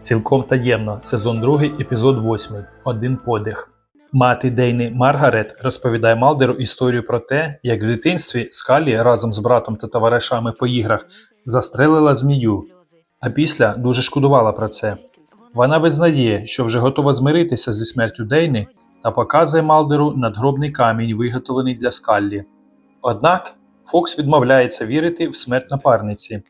Цілком таємно. Сезон 2, епізод 8. Один подих. Мати Дейни Маргарет розповідає Малдеру історію про те, як в дитинстві Скалі разом з братом та товаришами по іграх застрелила змію, а після дуже шкодувала про це. Вона визнає, що вже готова змиритися зі смертю Дейни та показує Малдеру надгробний камінь, виготовлений для Скаллі. Однак Фокс відмовляється вірити в смерть напарниці.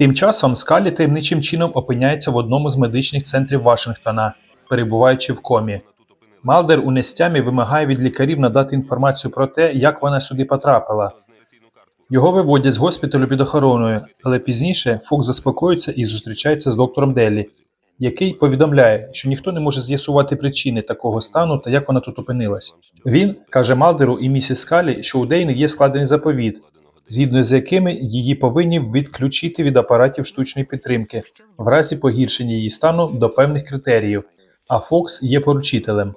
Тим часом Скалі таємничим чином опиняється в одному з медичних центрів Вашингтона, перебуваючи в комі. Малдер у нестямі вимагає від лікарів надати інформацію про те, як вона сюди потрапила. Його виводять з госпіталю під охороною, але пізніше Фокс заспокоюється і зустрічається з доктором Делі, який повідомляє, що ніхто не може з'ясувати причини такого стану та як вона тут опинилась. Він каже Малдеру і місіс Скалі, що у Дейни є складений заповіт, згідно з якими її повинні відключити від апаратів штучної підтримки в разі погіршення її стану до певних критеріїв, а Фокс є поручителем.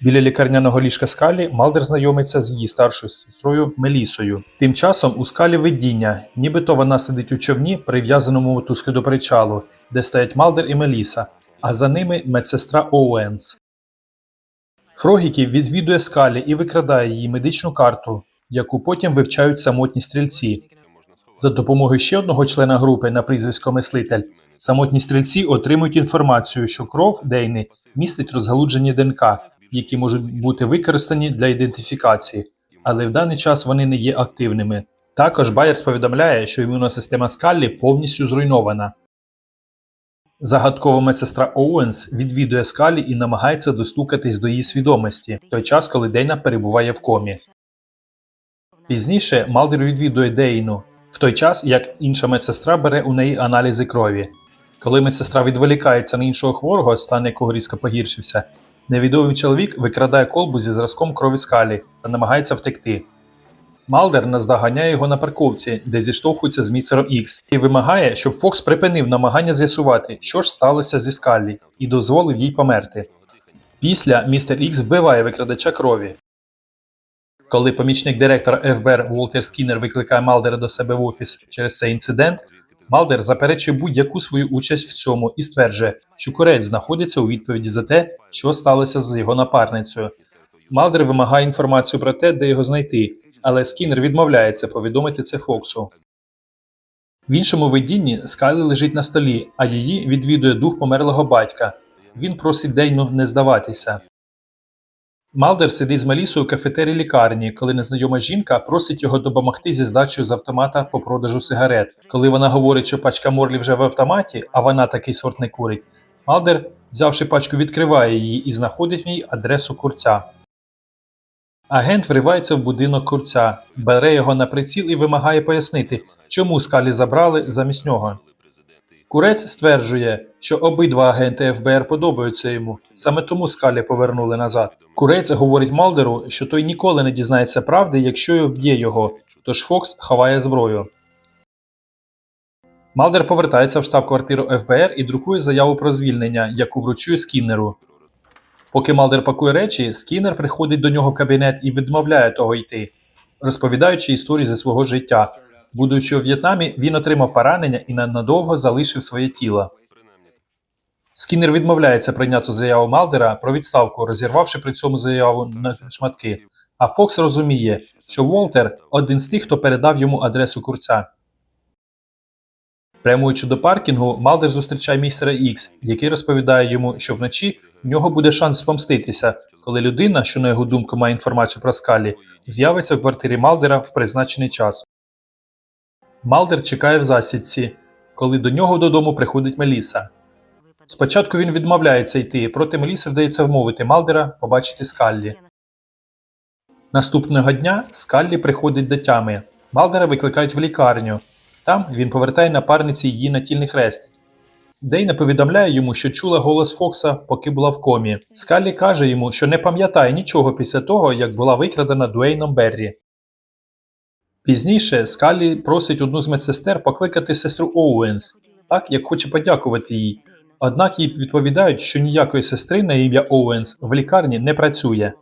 Біля лікарняного ліжка Скалі Малдер знайомиться з її старшою сестрою Мелісою. Тим часом у скалі видіння, нібито вона сидить у човні, прив'язаному мотузки до причалу, де стоять Малдер і Меліса, а за ними медсестра Оуенс. Фрогікі відвідує скалі і викрадає її медичну карту, яку потім вивчають самотні стрільці. За допомогою ще одного члена групи на прізвисько Мислитель, самотні стрільці отримують інформацію, що кров Дейни містить розгалуджені ДНК, які можуть бути використані для ідентифікації, але в даний час вони не є активними. Також Байерс повідомляє, що імунна система Скаллі повністю зруйнована. Загадкова медсестра Оуенс відвідує Скалі і намагається достукатись до її свідомості в той час, коли Дейна перебуває в комі. Пізніше Малдер відвідує Дейну, в той час як інша медсестра бере у неї аналізи крові. Коли медсестра відволікається на іншого хворого, стан якого різко погіршився, невідомий чоловік викрадає колбу зі зразком крові скалі та намагається втекти. Малдер наздоганяє його на парковці, де зіштовхується з містером Ікс, і вимагає, щоб Фокс припинив намагання з'ясувати, що ж сталося зі Скаллі, і дозволив їй померти. Після містер Ікс вбиває викрадача крові. Коли помічник директора ФБР Волтер Скіннер викликає Малдера до себе в офіс через цей інцидент, Малдер заперечує будь-яку свою участь в цьому і стверджує, що корець знаходиться у відповіді за те, що сталося з його напарницею. Малдер вимагає інформацію про те, де його знайти, але Скіннер відмовляється повідомити це Фоксу. В іншому видінні Скайлі лежить на столі, а її відвідує дух померлого батька. Він просить Дейну не здаватися. Малдер сидить з Мелісою у кафетері лікарні, коли незнайома жінка просить його допомогти зі здачею з автомата по продажу сигарет. Коли вона говорить, що пачка Морлі вже в автоматі, а вона такий сорт не курить, Малдер, взявши пачку, відкриває її і знаходить в ній адресу курця. Агент вривається в будинок курця, бере його на приціл і вимагає пояснити, чому скалі забрали замість нього. Курець стверджує, що обидва агенти ФБР подобаються йому, саме тому скалі повернули назад. Курець говорить Малдеру, що той ніколи не дізнається правди, якщо й вб'є його, тож Фокс ховає зброю. Малдер повертається в штаб-квартиру ФБР і друкує заяву про звільнення, яку вручує Скіннеру. Поки Малдер пакує речі, Скіннер приходить до нього в кабінет і відмовляє того йти, розповідаючи історії зі свого життя. Будучи у В'єтнамі, він отримав поранення і ненадовго залишив своє тіло. Скіннер відмовляється прийняти заяву Малдера про відставку, розірвавши при цьому заяву на шматки. А Фокс розуміє, що Волтер один з тих, хто передав йому адресу курця. Прямуючи до паркінгу, Малдер зустрічає містера Ікс, який розповідає йому, що вночі в нього буде шанс спомститися, коли людина, що на його думку має інформацію про скалі, з'явиться в квартирі Малдера в призначений час. Малдер чекає в засідці, коли до нього додому приходить Меліса. Спочатку він відмовляється йти, проте Меліса вдається вмовити Малдера побачити Скаллі. Наступного дня Скаллі приходить до тями. Малдера викликають в лікарню. Там він повертає напарниці її натільний хрест. Дейна повідомляє йому, що чула голос Фокса, поки була в комі. Скаллі каже йому, що не пам'ятає нічого після того, як була викрадена Дуейном Беррі. Пізніше Скалі просить одну з медсестер покликати сестру Оуенс, так як хоче подякувати їй. Однак їй відповідають, що ніякої сестри на ім'я Оуенс в лікарні не працює.